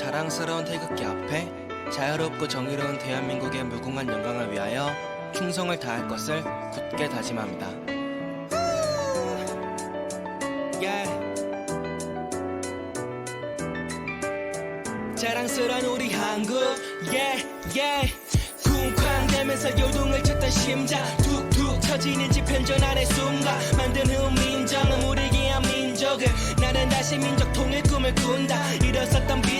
자랑스러운 태극기 앞에 자유롭고 정의로운 대한민국의 무궁한 영광을 위하여 충성을 다할 것을 굳게 다짐합니다. Yeah. 자랑스러운 우리 한국 yeah yeah 쿵쾅대면서 요동을 쳤던 심장 툭툭 쳐지는지 편전 안의 순간 만든 흠민정은 우리 귀한 민족은 나는 다시 민족 통일 꿈을 꾼다 일었었던 빛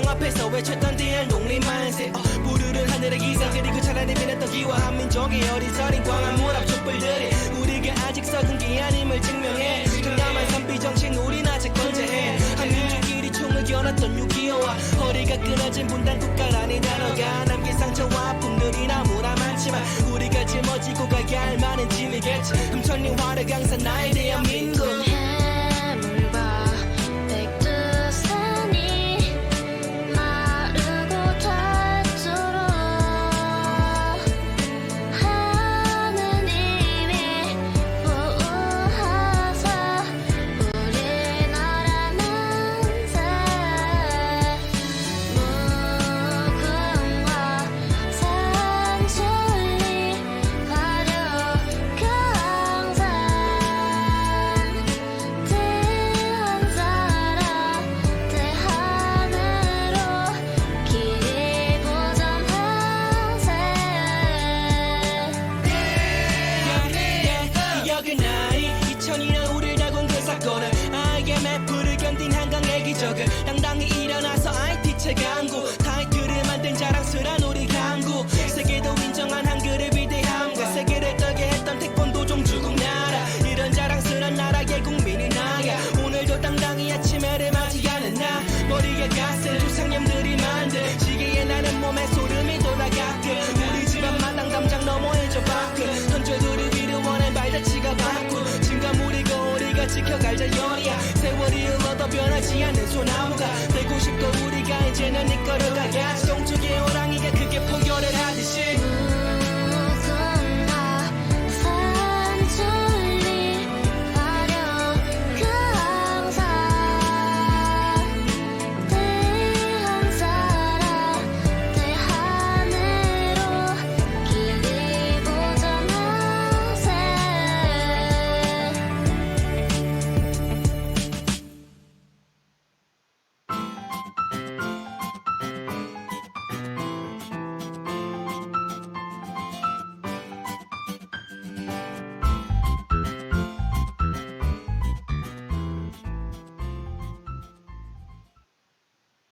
시청 앞에서 외쳤던 대한 독립 만세. 어, 부르는 하늘의 기사. 그리고 차라리 빛났던 기와 한민족의 어리석인 광한 문합 촛불들이 우리가 아직 썩은 게 아님을 증명해. 정남한 선비 정신 우린 아직 건재해. 한민족끼리 총을 겨눴던 6.25와 허리가 끊어진 분단 국가라니 나눠가. 남긴 상처와 아픔들이 나무나 많지만 우리가 짊어지고 가야 할 많은 짐이겠지. 흠천리 화려강산 나의 대한민 기적을 당당히 일어나서 IT체 강구. 타이틀을 만든 자랑스런 우리 강구. 세계도 인정한 한글의 위대함과 세계를 떨게 했던 태권도 종주국 나라. 이런 자랑스런 나라의 국민이 나야. 오늘도 당당히 아침에를 맞이하는 나. 머리에 갓센 두상념들이 만든 시계에 나는 몸에 소름이 돋아가끔 우리 집안 마당 담장 너머에 저 밖은 던져두리 위를 원한 발자취가 바꾸. 우리가 우리가 지켜갈 자연 이야